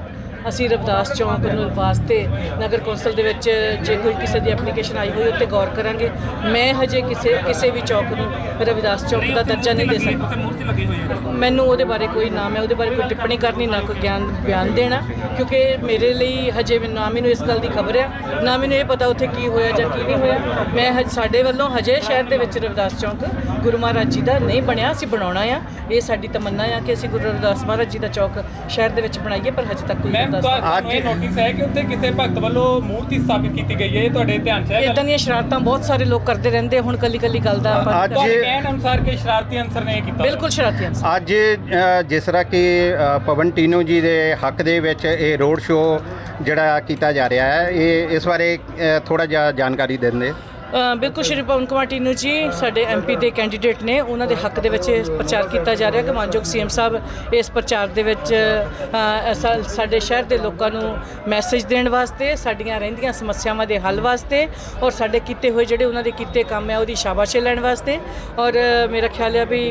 ਅਸੀਂ ਰਵਿਦਾਸ ਚੌਂਕ ਨੂੰ ਵਾਸਤੇ ਨਗਰ ਕੌਂਸਲ ਦੇ ਵਿੱਚ ਜੇ ਕੋਈ ਕਿਸੇ ਦੀ ਐਪਲੀਕੇਸ਼ਨ ਆਈ ਹੋਈ ਉੱਤੇ ਗੌਰ ਕਰਾਂਗੇ। ਮੈਂ ਹਜੇ ਕਿਸੇ ਕਿਸੇ ਵੀ ਚੌਕ ਨੂੰ ਰਵਿਦਾਸ ਚੌਕ ਦਾ ਦਰਜਾ ਨਹੀਂ ਦੇ ਸਕਦੀ। ਮੈਨੂੰ ਉਹਦੇ ਬਾਰੇ ਕੋਈ ਨਾ ਮੈਂ ਉਹਦੇ ਬਾਰੇ ਕੋਈ ਟਿੱਪਣੀ ਕਰਨੀ ਨਾ ਕੋਈ ਗਿਆਨ ਬਿਆਨ ਦੇਣਾ ਕਿਉਂਕਿ ਮੇਰੇ ਲਈ ਹਜੇ ਨਾ ਮੈਨੂੰ ਇਸ ਗੱਲ ਦੀ ਖਬਰ ਆ ਨਾ ਮੈਨੂੰ ਇਹ ਪਤਾ ਉੱਥੇ ਕੀ ਹੋਇਆ ਜਾਂ ਕੀ ਨਹੀਂ ਹੋਇਆ। ਮੈਂ ਹਜੇ ਸਾਡੇ ਵੱਲੋਂ ਹਜੇ ਸ਼ਹਿਰ ਦੇ ਵਿੱਚ ਰਵਿਦਾਸ ਚੌਂਕ ਗੁਰੂ ਮਹਾਰਾਜ ਜੀ ਦਾ ਨਹੀਂ ਬਣਿਆ ਅਸੀਂ ਬਣਾਉਣਾ ਆ। ਇਹ ਸਾਡੀ ਤਮੰਨਾ ਆ ਕਿ ਅਸੀਂ ਗੁਰੂ ਰਵਿਦਾਸ ਮਹਾਰਾਜ ਜੀ ਦਾ ਚੌਕ ਸ਼ਹਿਰ ਦੇ ਵਿੱਚ ਬਣਾਈਏ ਪਰ ਹਜੇ ਤੱਕ ਕੋਈ ਮੈਮ ਰਵਿਦਾਸ ਤੁਹਾਨੂੰ ਇਹ ਨੋਟਿਸ ਹੈ ਕਿ ਉੱਥੇ ਕਿਸੇ ਭਗਤ ਵੱਲੋਂ ਮੂਰਤੀ ਸਥਾਪਿਤ ਕੀਤੀ ਗਈ ਹੈ। ਇਹ ਤੁਹਾਡੇ ਧਿਆਨ 'ਚ ਹੈ ਗੱਲ? ਇਦਾਂ ਦੀਆਂ ਸ਼ਰਾਰਤਾਂ ਬਹੁਤ ਸਾਰੇ ਲੋਕ ਕਰਦੇ ਰਹਿੰਦੇ ਹੁਣ ਕੱਲੀ ਕੱਲੀ ਗੱਲ ਦਾ ਆਪਾਂ ਅੱਜ ਤੁਹਾਡੇ ਕਹਿਣ ਅਨੁਸਾਰ ਕਿ ਸ਼ਰਾਰਤੀ ਅੰਸਰ ਨੇ ਇਹ ਕੀਤਾ ਬਿਲਕੁਲ ਸ਼ਰਾਰਤੀ ਅੱਜ ਜਿਸ ਤਰ੍ਹਾਂ ਕਿ ਪਵਨ ਟੀਨੂ ਜੀ ਦੇ ਹੱਕ ਦੇ ਵਿੱਚ ਇਹ ਰੋਡ ਸ਼ੋਅ ਜਿਹੜਾ ਕੀਤਾ ਜਾ ਰਿਹਾ ਹੈ ਇਹ ਇਸ ਬਾਰੇ ਥੋੜਾ ਜਿਹਾ ਜਾਣਕਾਰੀ ਦਿੰਦੇ। ਬਿਲਕੁਲ ਸ਼੍ਰੀ ਪਵਨ ਕੁਮਾਰ ਟੀਨੂ ਜੀ, ਸਾਡੇ ਐਮਪੀ ਦੇ ਕੈਂਡੀਡੇਟ ਨੇ, ਉਹਨਾਂ ਦੇ ਹੱਕ ਦੇ ਵਿੱਚ ਇਹ ਪ੍ਰਚਾਰ ਕੀਤਾ ਜਾ ਰਿਹਾ। ਕਿ ਮਾਨਯੋਗ ਸੀਐਮ ਸਾਹਿਬ, ਇਸ ਪ੍ਰਚਾਰ ਦੇ ਵਿੱਚ ਸਾਡੇ ਸ਼ਹਿਰ ਦੇ ਲੋਕਾਂ ਨੂੰ ਮੈਸੇਜ ਦੇਣ ਵਾਸਤੇ, ਸਾਡੀਆਂ ਰਹਿੰਦੀਆਂ ਸਮੱਸਿਆਵਾਂ ਦੇ ਹੱਲ ਵਾਸਤੇ ਔਰ ਸਾਡੇ ਕੀਤੇ ਹੋਏ ਜਿਹੜੇ ਉਹਨਾਂ ਦੇ ਕੀਤੇ ਕੰਮ ਹੈ, ਉਹਦੀ ਸ਼ਾਬਾਸ਼ੀ ਲੈਣ ਵਾਸਤੇ। ਔਰ, ਮੇਰਾ ਖਿਆਲ ਹੈ ਵੀ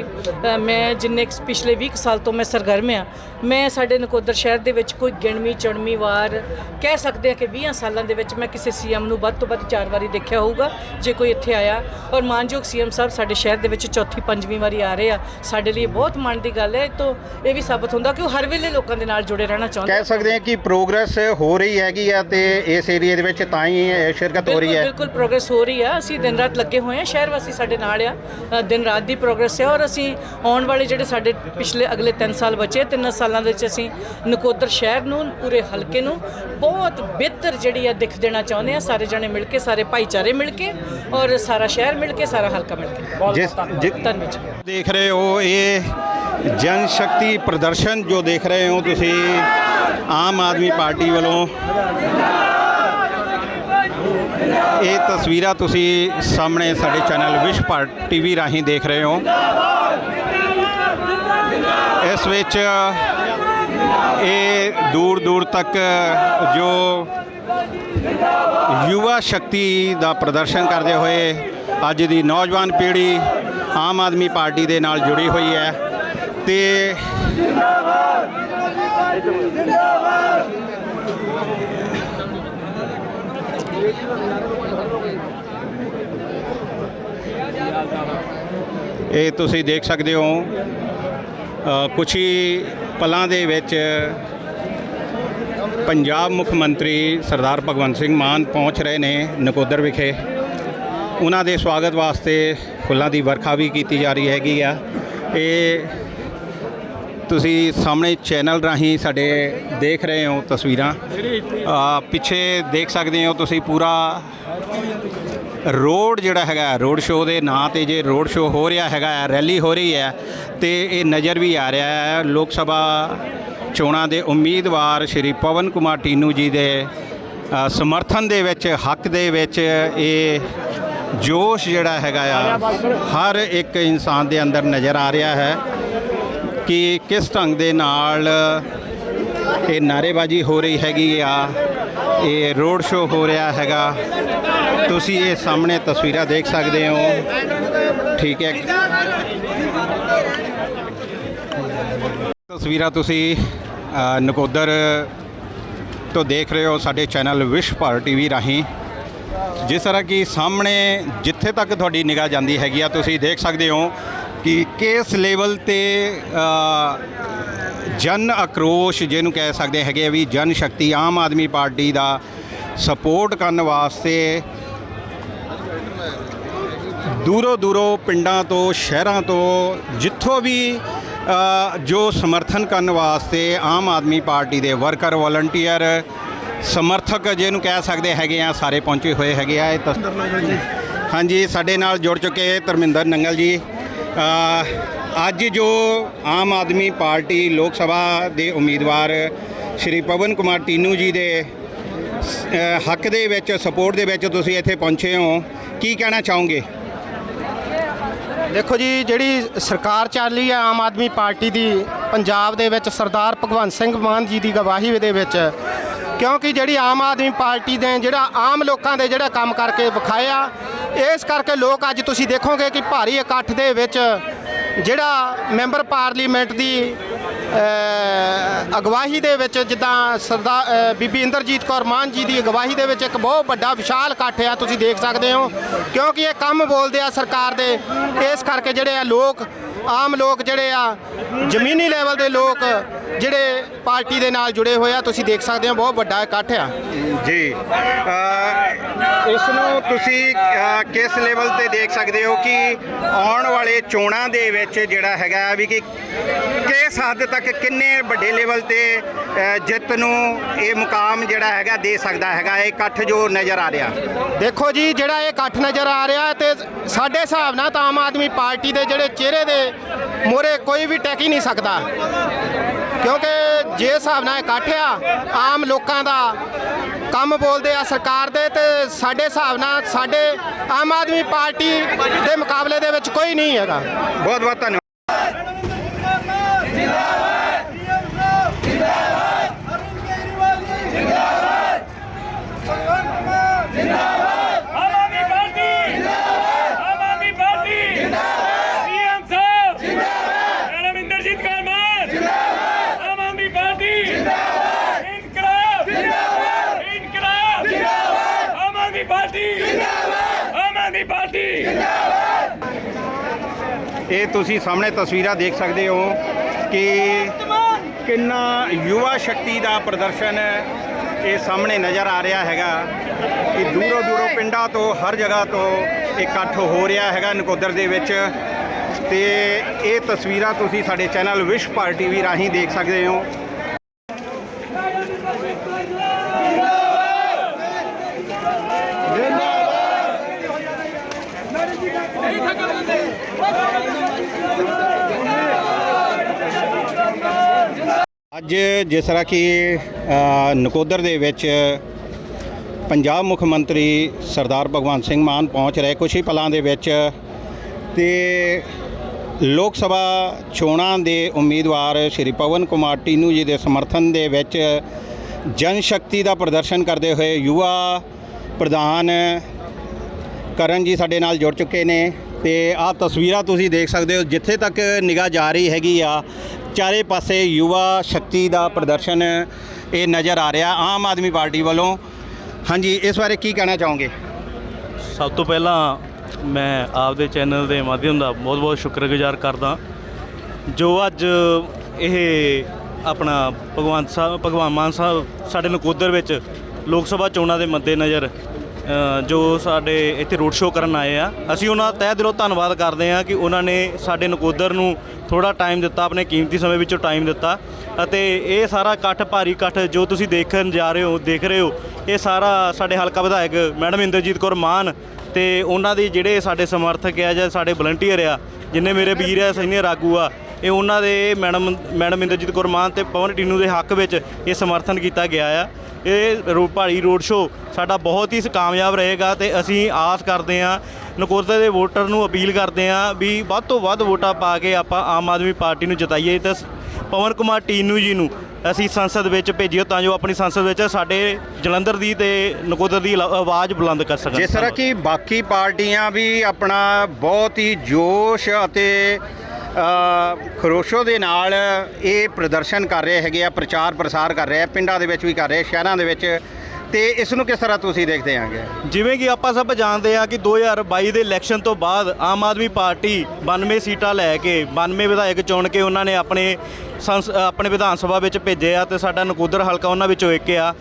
ਮੈਂ ਜਿੰਨੇ ਪਿਛਲੇ 20 ਕੁ ਸਾਲ ਤੋਂ ਮੈਂ ਸਰਗਰਮ ਆ ਮੈਂ ਸਾਡੇ ਨਕੋਦਰ ਸ਼ਹਿਰ ਦੇ ਵਿੱਚ ਕੋਈ ਗਿਣਵੀਂ, ਚੁਣਵੀਂ ਵਾਰ ਕਹਿ ਸਕਦੇ ਆ ਕਿ 20 ਸਾਲਾਂ ਦੇ ਵਿੱਚ ਮੈਂ ਕਿਸੇ ਸੀਐਮ ਨੂੰ ਵੱਧ ਤੋਂ ਵੱਧ ਚਾਰ ਵਾਰੀ ਦੇਖਿਆ ਹੋਊਗਾ। ਜੇ ਕੋਈ ਇੱਥੇ ਆਇਆ। ਔਰ ਮਾਨਯੋਗ ਸੀਐਮ ਸਾਹਿਬ ਸਾਡੇ ਸ਼ਹਿਰ ਦੇ ਵਿੱਚ ਚੌਥੀ ਪੰਜਵੀਂ ਵਾਰੀ ਆ ਰਹੇ ਆ। ਸਾਡੇ ਲਈ ਬਹੁਤ ਮਾਣ ਦੀ ਗੱਲ ਹੈ। ਤੋਂ ਇਹ ਵੀ ਸਾਬਤ ਹੁੰਦਾ ਕਿ ਉਹ ਹਰ ਵੇਲੇ ਲੋਕਾਂ ਦੇ ਨਾਲ ਜੁੜੇ ਰਹਿਣਾ ਚਾਹੁੰਦੇ ਕਹਿ ਸਕਦੇ ਹਾਂ ਕਿ ਪ੍ਰੋਗਰੈਸ ਹੋ ਰਹੀ ਹੈਗੀ ਆ ਤੇ ਇਸ ਏਰੀਆ ਦੇ ਵਿੱਚ ਤਾਂ ਹੀ ਸ਼ਿਰਕਤ ਹੋ ਰਹੀ ਹੈ। ਬਿਲਕੁਲ ਪ੍ਰੋਗਰੈਸ ਹੋ ਰਹੀ ਆ। ਅਸੀਂ ਦਿਨ ਰਾਤ ਲੱਗੇ ਹੋਏ ਆ। ਸ਼ਹਿਰ ਵਾਸੀ ਸਾਡੇ ਨਾਲ ਆ। ਦਿਨ ਰਾਤ ਦੀ ਪ੍ਰੋਗਰੈਸ ਹੈ। ਔਰ ਅਸੀਂ ਆਉਣ ਵਾਲੇ ਜਿਹੜੇ ਸਾਡੇ ਪਿਛਲੇ ਅਗਲੇ 3 ਸਾਲ ਬਚੇ ਤਿੰਨ ਸਾਲਾਂ ਦੇ ਵਿੱਚ ਅਸੀਂ ਨਕੋਦਰ ਸ਼ਹਿਰ ਨੂੰ ਪੂਰੇ ਹਲਕੇ ਨੂੰ ਬਹੁਤ ਬਿਹਤਰ ਜਿਹੜੀ ਆ ਦਿੱਖ ਦੇਣਾ ਚਾਹੁੰਦੇ ਆ। ਸਾਰੇ ਜਣੇ ਮਿਲ ਕੇ ਸਾਰੇ ਭਾਈਚਾਰੇ ਮਿਲ ਕੇ ਔਰ ਸਾਰਾ ਸ਼ਹਿਰ ਮਿਲ ਕੇ ਸਾਰਾ ਹਲਕਾ ਮਿਲ ਕੇ। ਜਿਸ ਧੰਨਵਾਦ। ਦੇਖ ਰਹੇ ਹੋ ਇਹ ਜਨ ਸ਼ਕਤੀ ਪ੍ਰਦਰਸ਼ਨ ਜੋ ਦੇਖ ਰਹੇ ਹੋ ਤੁਸੀਂ ਆਮ ਆਦਮੀ ਪਾਰਟੀ ਵੱਲੋਂ। ਇਹ ਤਸਵੀਰਾਂ ਤੁਸੀਂ ਸਾਹਮਣੇ ਸਾਡੇ ਚੈਨਲ ਵਿਸ਼ ਭਾਰਤ ਟੀਵੀ ਰਾਹੀਂ ਦੇਖ ਰਹੇ ਹੋ। ਇਸ ਵਿੱਚ ਇਹ ਦੂਰ ਦੂਰ ਤੱਕ ਜੋ ਯੁਵਾ ਸ਼ਕਤੀ ਦਾ ਪ੍ਰਦਰਸ਼ਨ ਕਰਦੇ ਹੋਏ ਅੱਜ ਦੀ ਨੌਜਵਾਨ ਪੀੜ੍ਹੀ ਆਮ ਆਦਮੀ ਪਾਰਟੀ ਦੇ ਨਾਲ ਜੁੜੀ ਹੋਈ ਹੈ ਤੇ ਇਹ ਤੁਸੀਂ ਦੇਖ ਸਕਦੇ ਹੋ ਅ, ਕੁਛ ਹੀ ਪਲਾਂ ਦੇ ਵਿੱਚ ਪੰਜਾਬ ਮੁੱਖ ਮੰਤਰੀ ਸਰਦਾਰ ਭਗਵੰਤ ਸਿੰਘ ਮਾਨ ਪਹੁੰਚ ਰਹੇ ਨੇ ਨਕੋਦਰ ਵਿਖੇ। ਉਹਨਾਂ ਦੇ ਸਵਾਗਤ ਵਾਸਤੇ ਫੁੱਲਾਂ ਦੀ ਵਰਖਾ ਵੀ ਕੀਤੀ ਜਾ ਰਹੀ ਹੈਗੀ ਆ। ਇਹ ਤੁਸੀਂ ਸਾਹਮਣੇ ਚੈਨਲ ਰਾਹੀਂ ਸਾਡੇ ਦੇਖ ਰਹੇ ਹੋ ਤਸਵੀਰਾਂ। ਆ ਪਿੱਛੇ ਦੇਖ ਸਕਦੇ ਹੋ ਤੁਸੀਂ ਪੂਰਾ ਰੋਡ ਜਿਹੜਾ ਹੈਗਾ ਰੋਡ ਸ਼ੋਅ ਦੇ ਨਾਂ ਤੇ ਜੇ ਰੋਡ ਸ਼ੋਅ ਹੋ ਰਿਹਾ ਹੈਗਾ ਹੈ, ਰੈਲੀ ਹੋ ਰਹੀ ਹੈ ਤੇ ਇਹ ਨਜ਼ਰ ਵੀ ਆ ਰਿਹਾ ਹੈ। ਲੋਕ ਸਭਾ ਚੋਣਾਂ ਦੇ ਉਮੀਦਵਾਰ ਸ਼੍ਰੀ ਪਵਨ ਕੁਮਾਰ ਟੀਨੂ ਜੀ ਦੇ ਸਮਰਥਨ ਦੇ ਵਿੱਚ, ਹੱਕ ਦੇ ਵਿੱਚ ਇਹ ਜੋਸ਼ ਜਿਹੜਾ ਹੈਗਾ ਆ, ਹਰ ਇੱਕ ਇਨਸਾਨ ਦੇ ਅੰਦਰ ਨਜ਼ਰ ਆ ਰਿਹਾ ਹੈ ਕਿ ਕਿਸ ਢੰਗ ਦੇ ਨਾਲ ਇਹ ਨਾਰੇਬਾਜ਼ੀ ਹੋ ਰਹੀ ਹੈਗੀ ਆ, ਇਹ ਰੋਡ ਸ਼ੋਅ ਹੋ ਰਿਹਾ ਹੈਗਾ। ਤੁਸੀਂ ਇਹ ਸਾਹਮਣੇ ਤਸਵੀਰਾਂ ਦੇਖ ਸਕਦੇ ਹੋ। ਠੀਕ ਹੈ। ਤਸਵੀਰਾਂ ਤੁਸੀਂ ਨਕੋਦਰ ਤੋਂ ਦੇਖ ਰਹੇ ਹੋ ਸਾਡੇ ਚੈਨਲ ਵਿਸ਼ ਭਾਰਤ ਟੀਵੀ ਰਾਹੀਂ। ਜਿਸ ਤਰ੍ਹਾਂ ਕਿ ਸਾਹਮਣੇ ਜਿੱਥੇ ਤੱਕ ਤੁਹਾਡੀ ਨਿਗਾਹ ਜਾਂਦੀ ਹੈਗੀ ਆ, ਤੁਸੀਂ ਦੇਖ ਸਕਦੇ ਹੋ ਕਿ ਕਿਸ ਲੈਵਲ ਤੇ ਜਨ ਆਕਰੋਸ਼ ਜਿਹਨੂੰ ਕਹਿ ਸਕਦੇ ਹੈਗੇ ਆ ਵੀ ਜਨ ਸ਼ਕਤੀ ਆਮ ਆਦਮੀ ਪਾਰਟੀ ਦਾ ਸਪੋਰਟ ਕਰਨ ਵਾਸਤੇ ਦੂਰੋਂ ਦੂਰੋਂ ਪਿੰਡਾਂ ਤੋਂ, ਸ਼ਹਿਰਾਂ ਤੋਂ, ਜਿੱਥੋਂ ਵੀ ਜੋ ਸਮਰਥਨ ਕਰਨ ਵਾਸਤੇ ਆਮ ਆਦਮੀ ਪਾਰਟੀ ਦੇ ਵਰਕਰ, ਵਲੰਟੀਅਰ, ਸਮਰਥਕ ਜਿਹਨੂੰ ਕਹਿ ਸਕਦੇ ਹੈਗੇ ਆ, ਸਾਰੇ ਪਹੁੰਚੇ ਹੋਏ ਹੈਗੇ ਆ। ਇਹ ਤਸ- ਹਾਂਜੀ, ਸਾਡੇ ਨਾਲ ਜੁੜ ਚੁੱਕੇ ਧਰਮਿੰਦਰ ਨੰਗਲ ਜੀ। ਅੱਜ ਜੋ ਆਮ ਆਦਮੀ ਪਾਰਟੀ ਲੋਕ ਸਭਾ ਦੇ ਉਮੀਦਵਾਰ ਸ਼੍ਰੀ ਪਵਨ ਕੁਮਾਰ ਟੀਨੂ ਜੀ ਦੇ ਹੱਕ ਦੇ ਵਿੱਚ, ਸਪੋਰਟ ਦੇ ਵਿੱਚ ਤੁਸੀਂ ਇੱਥੇ ਪਹੁੰਚੇ ਹੋ, ਕੀ ਕਹਿਣਾ ਚਾਹੋਗੇ? ਦੇਖੋ ਜੀ, ਜਿਹੜੀ ਸਰਕਾਰ ਚੱਲ ਰਹੀ ਹੈ ਆਮ ਆਦਮੀ ਪਾਰਟੀ ਦੀ, ਪੰਜਾਬ ਦੇ ਵਿੱਚ ਸਰਦਾਰ ਭਗਵੰਤ ਸਿੰਘ ਮਾਨ ਜੀ ਦੀ ਗਵਾਹੀ ਦੇ ਵਿੱਚ, ਕਿਉਂਕਿ ਜਿਹੜੀ ਆਮ ਆਦਮੀ ਪਾਰਟੀ ਦੇ ਜਿਹੜਾ ਆਮ ਲੋਕਾਂ ਦੇ ਜਿਹੜਾ ਕੰਮ ਕਰਕੇ ਵਿਖਾਇਆ ਇਸ ਕਰਕੇ ਲੋਕ ਅੱਜ ਤੁਸੀਂ ਦੇਖੋਗੇ ਕਿ ਭਾਰੀ ਇਕੱਠ ਦੇ ਵਿੱਚ ਜਿਹੜਾ ਮੈਂਬਰ ਪਾਰਲੀਮੈਂਟ ਦੀ ਅ, ਅਗਵਾਈ ਦੇ ਵਿੱਚ ਜਿੱਦਾਂ ਸਰਦਾਰ ਬੀਬੀ ਇੰਦਰਜੀਤ ਕੌਰ ਮਾਨ ਜੀ ਦੀ ਅਗਵਾਈ ਦੇ ਵਿੱਚ ਇੱਕ ਬਹੁਤ ਵੱਡਾ ਵਿਸ਼ਾਲ ਇਕੱਠ ਆ ਤੁਸੀਂ ਦੇਖ ਸਕਦੇ ਹੋ। ਕਿਉਂਕਿ ਇਹ ਕੰਮ ਬੋਲਦੇ ਆ ਸਰਕਾਰ ਦੇ ਇਸ ਕਰਕੇ ਜਿਹੜੇ ਆ ਲੋਕ ਆਮ ਲੋਕ ਜਿਹੜੇ ਆ ਜ਼ਮੀਨੀ ਲੈਵਲ ਦੇ ਲੋਕ ਜਿਹੜੇ ਪਾਰਟੀ ਦੇ ਨਾਲ ਜੁੜੇ ਹੋਏ ਆ ਤੁਸੀਂ ਦੇਖ ਸਕਦੇ ਹੋ ਬਹੁਤ ਵੱਡਾ ਇਕੱਠ ਆ। ਜੀ। ਇਸ ਨੂੰ ਤੁਸੀਂ ਕਿਸ ਲੈਵਲ ਤੇ ਦੇਖ ਸਕਦੇ ਹੋ ਕਿ ਆਉਣ ਵਾਲੇ ਚੋਣਾਂ ਦੇ ਵਿੱਚ ਜਿਹੜਾ ਹੈਗਾ ਵੀ ਕਿ ਕਿਸ ਹੱਦ ਤੱਕ ਕਿੰਨੇ ਵੱਡੇ ਲੈਵਲ ਤੇ ਜਿੱਤ ਨੂੰ ਇਹ ਮੁਕਾਮ ਜਿਹੜਾ ਹੈਗਾ ਦੇ ਸਕਦਾ ਹੈਗਾ ਇਹ ਇਕੱਠ ਜੋ ਨਜ਼ਰ ਆ ਰਿਹਾ। ਦੇਖੋ ਜੀ ਜਿਹੜਾ ਇਹ ਇਕੱਠ ਨਜ਼ਰ ਆ ਰਿਹਾ ਤੇ ਸਾਡੇ ਹਿਸਾਬ ਨਾਲ ਤਾਂ ਆਮ ਆਦਮੀ ਪਾਰਟੀ ਦੇ ਜਿਹੜੇ ਚਿਹਰੇ ਦੇ ਮੋਰੇ ਕੋਈ ਵੀ ਟੈਕ ਹੀ ਨਹੀਂ ਸਕਦਾ। ਕਿਉਂਕਿ ਜੇ ਹਿਸਾਬ ਨਾਲ ਇਕੱਠ ਆ, ਆਮ ਲੋਕਾਂ ਦਾ ਕੰਮ ਬੋਲਦੇ ਆ ਸਰਕਾਰ ਦੇ ਤੇ ਸਾਡੇ ਹਿਸਾਬ ਨਾਲ ਸਾਡੇ ਆਮ ਆਦਮੀ ਪਾਰਟੀ ਦੇ ਮੁਕਾਬਲੇ ਦੇ ਵਿੱਚ ਕੋਈ ਨਹੀਂ ਹੈਗਾ। ਬਹੁਤ ਬਹੁਤ ਧੰਨਵਾਦ ਆਮ ਆਦਮੀ ਪਾਰਟੀ ਜਿੰਦਾਬਾਦ ਆਮ ਆਦਮੀ ਪਾਰਟੀ ਜਿੰਦਾਬਾਦ ਸੀਐਮ ਸਾਹਿਬ ਜਿੰਦਾਬਾਦ ਮੈਡਮ ਇੰਦਰਜੀਤ ਕੌਰ ਮਾਨ ਜਿੰਦਾਬਾਦ ਆਮ ਆਦਮੀ ਪਾਰਟੀ ਜਿੰਦਾਬਾਦ ਇਨਕਲਾਬ ਜਿੰਦਾਬਾਦ ਇਨਕਲਾਬ ਜਿੰਦਾਬਾਦ ਆਮ ਆਦਮੀ ਪਾਰਟੀ ਜਿੰਦਾਬਾਦ ਆਮ ਆਦਮੀ ਪਾਰਟੀ ਇਹ ਤੁਸੀਂ ਸਾਹਮਣੇ ਤਸਵੀਰਾਂ ਦੇਖ ਸਕਦੇ ਹੋ ਕਿ ਕਿੰਨਾ ਯੁਵਾ ਸ਼ਕਤੀ ਦਾ ਪ੍ਰਦਰਸ਼ਨ ਇਹ ਸਾਹਮਣੇ ਨਜ਼ਰ ਆ ਰਿਹਾ ਹੈਗਾ ਕਿ ਦੂਰੋਂ ਦੂਰੋਂ ਪਿੰਡਾਂ ਤੋਂ ਹਰ ਜਗ੍ਹਾ ਤੋਂ ਇਕੱਠ ਹੋ ਰਿਹਾ ਹੈਗਾ ਨਕੋਦਰ ਦੇ ਵਿੱਚ। ਤੇ ਇਹ ਤਸਵੀਰਾਂ ਤੁਸੀਂ ਸਾਡੇ ਚੈਨਲ ਵਿਸ਼ ਪਾਰਟੀ ਵੀ ਰਾਹੀਂ ਦੇਖ ਸਕਦੇ ਹੋ। ਅੱਜ ਜਿਸ ਤਰ੍ਹਾਂ ਕਿ ਨਕੋਦਰ ਦੇ ਵਿੱਚ ਪੰਜਾਬ ਮੁੱਖ ਮੰਤਰੀ ਸਰਦਾਰ ਭਗਵੰਤ ਸਿੰਘ ਮਾਨ ਪਹੁੰਚ ਰਹੇ ਕੁਛ ਹੀ ਪਲਾਂ ਦੇ ਵਿੱਚ ਤੇ ਲੋਕ ਸਭਾ ਚੋਣਾਂ ਦੇ ਉਮੀਦਵਾਰ ਸ਼੍ਰੀ ਪਵਨ ਕੁਮਾਰ ਟੀਨੂ ਜੀ ਦੇ ਸਮਰਥਨ ਦੇ ਵਿੱਚ ਜਨ ਸ਼ਕਤੀ ਦਾ ਪ੍ਰਦਰਸ਼ਨ ਕਰਦੇ ਹੋਏ ਯੁਵਾ ਪ੍ਰਧਾਨ ਕਰਨ ਜੀ ਸਾਡੇ ਨਾਲ ਜੁੜ ਚੁੱਕੇ ਨੇ ਤੇ ਆਹ ਤਸਵੀਰਾਂ ਤੁਸੀਂ ਦੇਖ ਸਕਦੇ ਹੋ, ਜਿੱਥੇ ਤੱਕ ਨਿਗਾਹ ਜਾ ਰਹੀ ਹੈਗੀ ਆ ਚਾਰੇ ਪਾਸੇ ਯੁਵਾ ਸ਼ਕਤੀ ਦਾ ਪ੍ਰਦਰਸ਼ਨ ਇਹ ਨਜ਼ਰ ਆ ਰਿਹਾ ਆਮ ਆਦਮੀ ਪਾਰਟੀ ਵੱਲੋਂ। ਹਾਂਜੀ ਇਸ ਬਾਰੇ ਕੀ ਕਹਿਣਾ ਚਾਹੋਗੇ? ਸਭ ਤੋਂ ਪਹਿਲਾਂ ਮੈਂ ਆਪਦੇ ਚੈਨਲ ਦੇ ਮਾਧਿਅਮ ਦਾ ਬਹੁਤ-ਬਹੁਤ ਸ਼ੁਕਰਗੁਜ਼ਾਰ ਕਰਦਾ। ਜੋ ਅੱਜ ਇਹ ਆਪਣਾ ਭਗਵੰਤ ਸਾਹਿਬ ਭਗਵਾਨ ਮਾਨ ਸਾਹਿਬ ਸਾਡੇ ਨਕੋਦਰ ਵਿੱਚ ਲੋਕ ਸਭਾ ਚੋਣਾਂ ਦੇ ਮੱਦੇਨਜ਼ਰ ਅ, ਜੋ ਸਾਡੇ ਇੱਥੇ ਰੋਡ ਸ਼ੋਅ ਕਰਨ ਆਏ ਆ, ਅਸੀਂ ਉਹਨਾਂ ਦਾ ਤਹਿ ਦਿਲੋਂ ਧੰਨਵਾਦ ਕਰਦੇ ਆ ਕਿ ਉਹਨਾਂ ਨੇ ਸਾਡੇ ਨਕੋਦਰ ਨੂੰ ਥੋੜਾ ਟਾਈਮ ਦਿੱਤਾ, ਆਪਣੇ ਕੀਮਤੀ ਸਮੇਂ ਵਿੱਚੋਂ ਟਾਈਮ ਦਿੱਤਾ ਅਤੇ ਇਹ ਸਾਰਾ ਇਕੱਠ, ਭਾਰੀ ਇਕੱਠ ਜੋ ਤੁਸੀਂ ਦੇਖਣ ਜਾ ਰਹੇ ਹੋ, ਦੇਖ ਰਹੇ ਹੋ, ਇਹ ਸਾਰਾ ਸਾਡੇ ਹਲਕਾ ਵਿਧਾਇਕ ਮੈਡਮ ਇੰਦਰਜੀਤ ਕੌਰ ਮਾਨ ਤੇ ਉਹਨਾਂ ਦੇ ਜਿਹੜੇ ਸਾਡੇ ਸਮਰਥਕ ਆ ਜਾਂ ਸਾਡੇ ਵਲੰਟੀਅਰ ਆ, ਜਿੰਨੇ ਮੇਰੇ ਵੀਰ ਆ, ਸੀਨੀਅਰ ਆਗੂ ਆ, ਇਹ ਉਹਨਾਂ ਦੇ ਮੈਡਮ ਮੈਡਮ ਇੰਦਰਜੀਤ ਕੌਰ ਮਾਨ ਤੇ ਪਵਨ ਟੀਨੂ ਦੇ ਹੱਕ ਵਿੱਚ ਇਹ ਸਮਰਥਨ ਕੀਤਾ ਗਿਆ ਆ। ਇਹ ਰੋ, ਭਾਰੀ ਰੋਡ ਸ਼ੋ ਸਾਡਾ ਬਹੁਤ ਹੀ ਕਾਮਯਾਬ ਰਹੇਗਾ ਤੇ ਅਸੀਂ ਆਸ ਕਰਦੇ ਹਾਂ, ਨਕੋਦਰ ਦੇ ਵੋਟਰ ਨੂੰ ਅਪੀਲ ਕਰਦੇ ਹਾਂ ਵੀ ਵੱਧ ਤੋਂ ਵੱਧ ਵੋਟਾਂ ਪਾ ਕੇ ਆਪਾਂ ਆਮ ਆਦਮੀ ਪਾਰਟੀ ਨੂੰ ਜਿਤਾਈਏ। ਤੇ ਪਵਨ ਕੁਮਾਰ ਟੀਨੂ ਜੀ ਨੂੰ ਅਸੀਂ ਸੰਸਦ ਵਿੱਚ ਭੇਜੀਏ ਤਾਂ ਜੋ ਆਪਣੀ ਸੰਸਦ ਵਿੱਚ ਸਾਡੇ ਜਲੰਧਰ ਦੀ ਤੇ ਨਕੋਦਰ ਦੀ ਆਵਾਜ਼ ਬੁਲੰਦ ਕਰ ਸਕਣ। ਜਿਸ ਤਰ੍ਹਾਂ ਕਿ ਬਾਕੀ ਪਾਰਟੀਆਂ ਵੀ ਆਪਣਾ ਬਹੁਤ ਹੀ ਜੋਸ਼ ਅਤੇ ਖਰੋਸ਼ੋ ਦੇ ਨਾਲ ਇਹ ਪ੍ਰਦਰਸ਼ਨ ਕਰ ਰਹੇ ਹੈਗੇ ਆ ਪ੍ਰਚਾਰ ਪ੍ਰਸਾਰ ਕਰ ਰਹੇ ਆ ਪਿੰਡਾਂ ਦੇ ਵਿੱਚ ਵੀ ਕਰ ਰਹੇ ਸ਼ਹਿਰਾਂ ਦੇ ਵਿੱਚ। ਤੇ ਇਸ ਨੂੰ ਕਿਸ ਤਰ੍ਹਾਂ ਤੁਸੀਂ ਦੇਖਦੇ ਆਂਗੇ ਜਿਵੇਂ ਕਿ ਆਪਾਂ ਸਭ ਜਾਣਦੇ ਹਾਂ ਕਿ 2022 ਦੇ ਇਲੈਕਸ਼ਨ ਤੋਂ ਬਾਅਦ ਆਮ ਆਦਮੀ ਪਾਰਟੀ 92 ਸੀਟਾਂ ਲੈ ਕੇ 92 ਵਿਧਾਇਕ ਚੁਣ ਕੇ ਉਹਨਾਂ ਨੇ ਆਪਣੇ ਸੰਸ ਆਪਣੇ ਵਿਧਾਨ ਸਭਾ ਵਿੱਚ ਭੇਜੇ ਆ ਤੇ ਸਾਡਾ ਨਕੋਦਰ ਹਲਕਾ ਉਹਨਾਂ ਵਿੱਚੋਂ ਇੱਕ ਆ।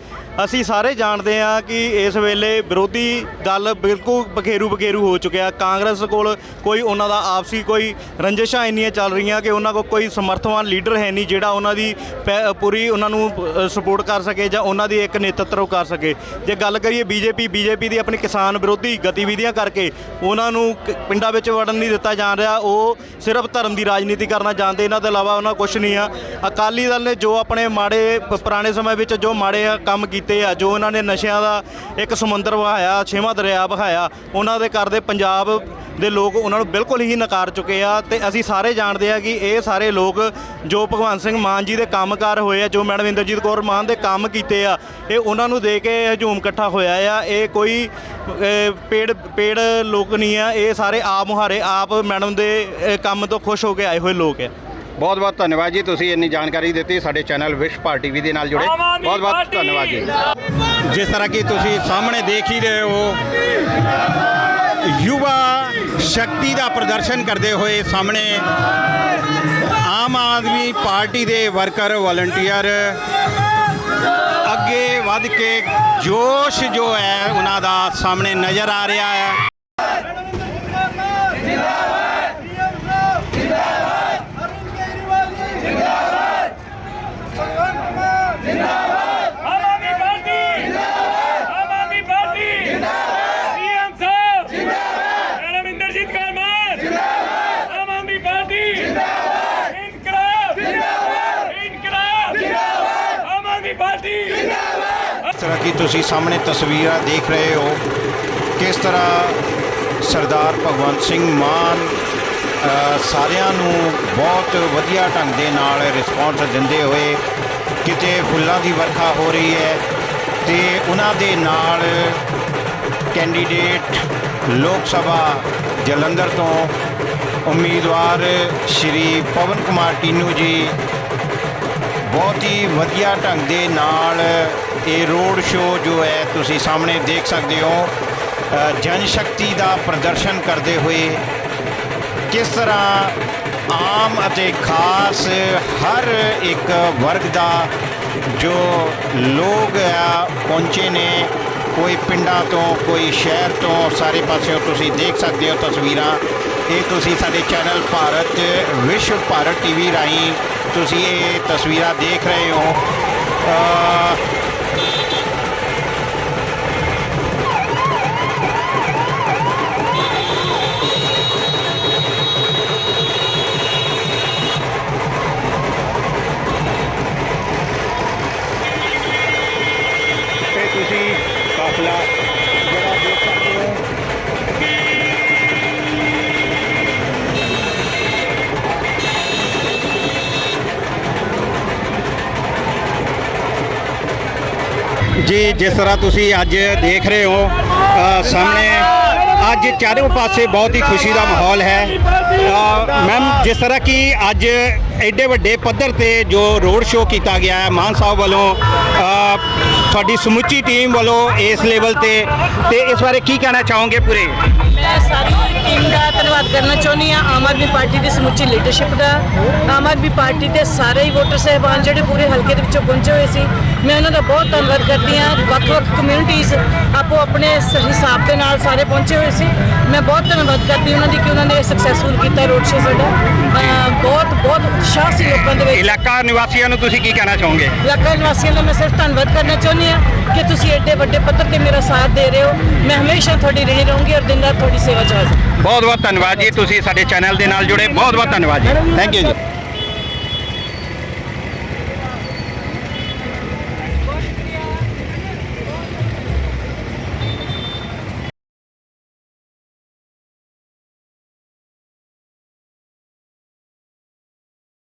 ਅਸੀਂ ਸਾਰੇ ਜਾਣਦੇ ਆ ਕਿ ਇਸ ਵੇਲੇ ਵਿਰੋਧੀ ਦਲ ਬਿਲਕੁਲ ਬਖੇਰੂ ਬਖੇਰੂ ਹੋ ਚੁੱਕਿਆ। ਕਾਂਗਰਸ ਕੋਲ ਕੋਈ ਉਹਨਾਂ ਦਾ ਆਪਸੀ ਕੋਈ ਰੰਜਿਸ਼ਾਂ ਇੰਨੀਆਂ ਚੱਲ ਰਹੀਆਂ ਕਿ ਉਹਨਾਂ ਕੋਲ ਕੋਈ ਸਮਰਥਵਾਨ ਲੀਡਰ ਹੈ ਨਹੀਂ ਜਿਹੜਾ ਉਹਨਾਂ ਦੀ ਪੈ- ਪੂਰੀ ਉਹਨਾਂ ਨੂੰ ਸਪੋਰਟ ਕਰ ਸਕੇ ਜਾਂ ਉਹਨਾਂ ਦੀ ਇੱਕ ਨੇਤਰਤਵ ਕਰ ਸਕੇ। ਜੇ ਗੱਲ ਕਰੀਏ ਬੀਜੇਪੀ ਬੀਜੇਪੀ ਦੀ ਆਪਣੀ ਕਿਸਾਨ ਵਿਰੋਧੀ ਗਤੀਵਿਧੀਆਂ ਕਰਕੇ ਉਹਨਾਂ ਨੂੰ ਕ- ਪਿੰਡਾਂ ਵਿੱਚ ਵੜਨ ਨਹੀਂ ਦਿੱਤਾ ਜਾ ਰਿਹਾ, ਉਹ ਸਿਰਫ ਧਰਮ ਦੀ ਰਾਜਨੀਤੀ ਕਰਨਾ ਜਾਣਦੇ, ਇਹਨਾਂ ਤੋਂ ਇਲਾਵਾ ਉਹਨਾਂ ਕੁਝ ਨਹੀਂ ਆ। ਅਕਾਲੀ ਦਲ ਨੇ ਜੋ ਆਪਣੇ ਮਾੜੇ ਪੁਰਾਣੇ ਸਮੇਂ ਵਿੱਚ ਜੋ ਮਾੜੇ ਕੰਮ ਕੀਤੇ ਆ, ਜੋ ਉਹਨਾਂ ਨੇ ਨਸ਼ਿਆਂ ਦਾ ਇੱਕ ਸਮੁੰਦਰ ਵਹਾਇਆ, ਛੇਵਾਂ ਦਰਿਆ ਵਹਾਇਆ, ਉਹਨਾਂ ਦੇ ਕਰਦੇ ਪੰਜਾਬ ਦੇ ਲੋਕ ਉਹਨਾਂ ਨੂੰ ਬਿਲਕੁਲ ਹੀ ਨਕਾਰ ਚੁੱਕੇ ਆ ਤੇ ਅਸੀਂ ਸਾਰੇ ਜਾਣਦੇ ਆ ਕਿ ਇਹ ਸਾਰੇ ਲੋਕ ਜੋ ਭਗਵੰਤ ਸਿੰਘ ਮਾਨ ਜੀ ਦੇ ਕੰਮਕਾਰ ਹੋਏ ਆ, ਜੋ ਮੈਡਮ ਇੰਦਰਜੀਤ ਕੌਰ ਮਾਨ ਦੇ ਕੰਮ ਕੀਤੇ ਆ, ਇਹ ਉਹਨਾਂ ਨੂੰ ਦੇ ਕੇ ਹਜੂਮ ਇਕੱਠਾ ਹੋਇਆ ਆ। ਇਹ ਕੋਈ ਪੇੜ ਪੇੜ ਲੋਕ ਨਹੀਂ ਆ, ਇਹ ਸਾਰੇ ਆਪ ਮੁਹਾਰੇ ਆਪ ਮੈਡਮ ਦੇ ਕੰਮ ਤੋਂ ਖੁਸ਼ ਹੋ ਕੇ ਆਏ ਹੋਏ ਲੋਕ ਆ। ਬਹੁਤ ਬਹੁਤ ਧੰਨਵਾਦ ਜੀ ਤੁਸੀਂ ਇੰਨੀ ਜਾਣਕਾਰੀ ਦਿੱਤੀ ਸਾਡੇ ਚੈਨਲ ਵਿਸ਼ ਭਾਰਤ ਟੀਵੀ ਦੇ ਨਾਲ ਜੁੜੇ। ਬਹੁਤ ਬਹੁਤ ਪਾਰਟੀ। ਧੰਨਵਾਦ ਜੀ। ਜਿਸ ਤਰ੍ਹਾਂ ਕਿ ਤੁਸੀਂ ਸਾਹਮਣੇ ਦੇਖ ਹੀ ਰਹੇ ਹੋ ਯੁਵਾ ਸ਼ਕਤੀ ਦਾ ਪ੍ਰਦਰਸ਼ਨ ਕਰਦੇ ਹੋਏ ਸਾਹਮਣੇ ਆਮ ਆਦਮੀ ਪਾਰਟੀ ਦੇ ਵਰਕਰ ਵਲੰਟੀਅਰ ਅੱਗੇ ਵੱਧ ਕੇ ਜੋਸ਼ ਜੋ ਹੈ ਉਹਨਾਂ ਦਾ ਸਾਹਮਣੇ ਨਜ਼ਰ ਆ ਰਿਹਾ ਹੈ Aam Aadmi party Aam Aadmi party CM ਸਾਹਿਬ ਜਿੰਦਾਬਾਦ ਰਵਿੰਦਰਜੀਤ ਕੌਰ ਮਾਨ ਜਿੰਦਾਬਾਦ ਆਮ ਆਦਮੀ ਪਾਰਟੀ ਜਿੰਦਾਬਾਦ ਇਨਕਲਾਬ ਜਿੰਦਾਬਾਦ ਇਨਕਲਾਬ ਜਿੰਦਾਬਾਦ ਆਮ ਆਦਮੀ ਪਾਰਟੀ ਜਿੰਦਾਬਾਦ ਜਿਸ ਤਰ੍ਹਾਂ ਕਿ ਤੁਸੀਂ ਸਾਹਮਣੇ ਤਸਵੀਰਾਂ ਦੇਖ ਰਹੇ ਹੋ ਕਿਸ ਤਰ੍ਹਾਂ ਸਰਦਾਰ ਭਗਵੰਤ ਸਿੰਘ ਮਾਨ ਸਾਰਿਆਂ ਨੂੰ ਬਹੁਤ ਵਧੀਆ ਢੰਗ ਦੇ ਨਾਲ ਰਿਸਪੌਂਸ ਦਿੰਦੇ ਹੋਏ ਕਿਤੇ ਫੁੱਲਾਂ ਦੀ ਵਰਖਾ ਹੋ ਰਹੀ ਹੈ ਤੇ ਉਹਨਾਂ ਦੇ ਨਾਲ ਕੈਂਡੀਡੇਟ ਲੋਕ ਸਭਾ ਜਲੰਧਰ ਤੋਂ ਉਮੀਦਵਾਰ ਸ਼੍ਰੀ ਪਵਨ ਕੁਮਾਰ ਟੀਨੂ ਜੀ ਬਹੁਤ ਹੀ ਵਧੀਆ ਢੰਗ ਦੇ ਨਾਲ ਇਹ ਰੋਡ ਸ਼ੋ ਜੋ ਹੈ ਤੁਸੀਂ ਸਾਹਮਣੇ ਦੇਖ ਸਕਦੇ ਹੋ। ਅ, ਜਨ ਸ਼ਕਤੀ ਦਾ ਪ੍ਰਦਰਸ਼ਨ ਕਰਦੇ ਹੋਏ ਕਿਸ ਤਰ੍ਹਾਂ ਆਮ ਅਤੇ ਖਾਸ ਹਰ ਇੱਕ ਵਰਗ ਦਾ ਜੋ ਲੋਕ ਆ ਪਹੁੰਚੇ ਨੇ ਕੋਈ ਪਿੰਡਾਂ ਤੋਂ ਕੋਈ ਸ਼ਹਿਰ ਤੋਂ ਸਾਰੇ ਪਾਸਿਓਂ ਤੁਸੀਂ ਦੇਖ ਸਕਦੇ ਹੋ ਤਸਵੀਰਾਂ। ਇਹ ਤੁਸੀਂ ਸਾਡੇ ਚੈਨਲ ਭਾਰਤ ਵਿਸ਼ਵ ਭਾਰਤ ਟੀਵੀ ਰਾਹੀਂ ਤੁਸੀਂ ਇਹ ਤਸਵੀਰਾਂ ਦੇਖ ਰਹੇ ਹੋ ਜਿਸ ਤਰ੍ਹਾਂ ਤੁਸੀਂ ਅੱਜ ਦੇਖ ਰਹੇ ਹੋ ਸਾਹਮਣੇ ਅੱਜ ਚਾਰੇ ਪਾਸੇ ਬਹੁਤ ਹੀ ਖੁਸ਼ੀ ਦਾ ਮਾਹੌਲ ਹੈ। ਮੈਮ, ਜਿਸ ਤਰ੍ਹਾਂ ਕਿ ਅੱਜ ਐਡੇ ਵੱਡੇ ਪੱਧਰ ਤੇ ਜੋ ਰੋਡ ਸ਼ੋਅ ਕੀਤਾ ਗਿਆ ਹੈ, ਮਾਨ ਸਾਹਿਬ ਵੱਲੋਂ ਤੁਹਾਡੀ ਸਮੁੱਚੀ ਟੀਮ ਵੱਲੋਂ ਇਸ ਲੈਵਲ ਤੇ ਤੇ ਇਸ ਬਾਰੇ ਕੀ ਕਹਿਣਾ ਚਾਹੋਗੇ ਪੂਰੇ? ਮੈਂ ਸਾਰੀ ਟੀਮ ਦਾ ਧੰਨਵਾਦ ਕਰਨਾ ਚਾਹੁੰਦੀ ਹਾਂ। ਆਮ ਆਦਮੀ ਪਾਰਟੀ ਦੀ ਸਮੁੱਚੀ ਲੀਡਰਸ਼ਿਪ ਦਾ। ਆਮ ਆਦਮੀ ਪਾਰਟੀ ਦੇ ਸਾਰੇ ਹੀ ਵੋਟਰ ਸਹਿਬਾਨ ਜਿਹੜੇ ਪੂਰੇ ਹਲਕੇ ਦੇ ਵਿੱਚੋਂ ਪਹੁੰਚੇ ਹੋਏ ਸੀ ਮੈਂ ਉਹਨਾਂ ਦਾ ਬਹੁਤ ਧੰਨਵਾਦ ਕਰਦੀ ਹਾਂ। ਵੱਖ-ਵੱਖ ਕਮਿਊਨਿਟੀਜ਼ ਆਪੋ ਆਪਣੇ ਹਿਸਾਬ ਦੇ ਨਾਲ ਸਾਰੇ ਪਹੁੰਚੇ ਹੋਏ ਸੀ। ਮੈਂ ਬਹੁਤ ਧੰਨਵਾਦ ਕਰਦੀ ਉਹਨਾਂ ਦੀ ਕਿ ਉਹਨਾਂ ਨੇ ਸਕਸੈਸਫੁਲ ਕੀਤਾ ਰੋਡ ਸ਼ੋਅ ਸਾਡਾ। ਬਹੁਤ ਬਹੁਤ ਉਤਸ਼ਾਹ ਸੀ ਲੋਕਾਂ ਦੇ ਵਿੱਚ। ਇਲਾਕਾ ਨਿਵਾਸੀਆਂ ਨੂੰ ਤੁਸੀਂ ਕੀ ਕਹਿਣਾ ਚਾਹੋਗੇ? ਇਲਾਕਾ ਨਿਵਾਸੀਆਂ ਦਾ ਮੈਂ ਸਿਰਫ ਧੰਨਵਾਦ ਕਰਨਾ ਚਾਹੁੰਦੀ ਹਾਂ ਕਿ ਤੁਸੀਂ ਐਡੇ ਵੱਡੇ ਪੱਧਰ ਤੇ ਮੇਰਾ ਸਾਥ ਦੇ ਰਹੇ ਹੋ। ਮੈਂ ਹਮੇਸ਼ਾ ਤੁਹਾਡੀ ਰਹੀ ਰਹੂੰਗੀ ਔਰ ਦਿਨ ਰਾਤ ਤੁਹਾਡੀ ਸੇਵਾ ਚ ਬਹੁਤ ਬਹੁਤ ਧੰਨਵਾਦ ਜੀ। ਤੁਸੀਂ ਸਾਡੇ ਚੈਨਲ ਦੇ ਨਾਲ ਜੁੜੇ। ਬਹੁਤ ਬਹੁਤ ਧੰਨਵਾਦ ਜੀ। ਥੈਂਕ ਯੂ ਜੀ।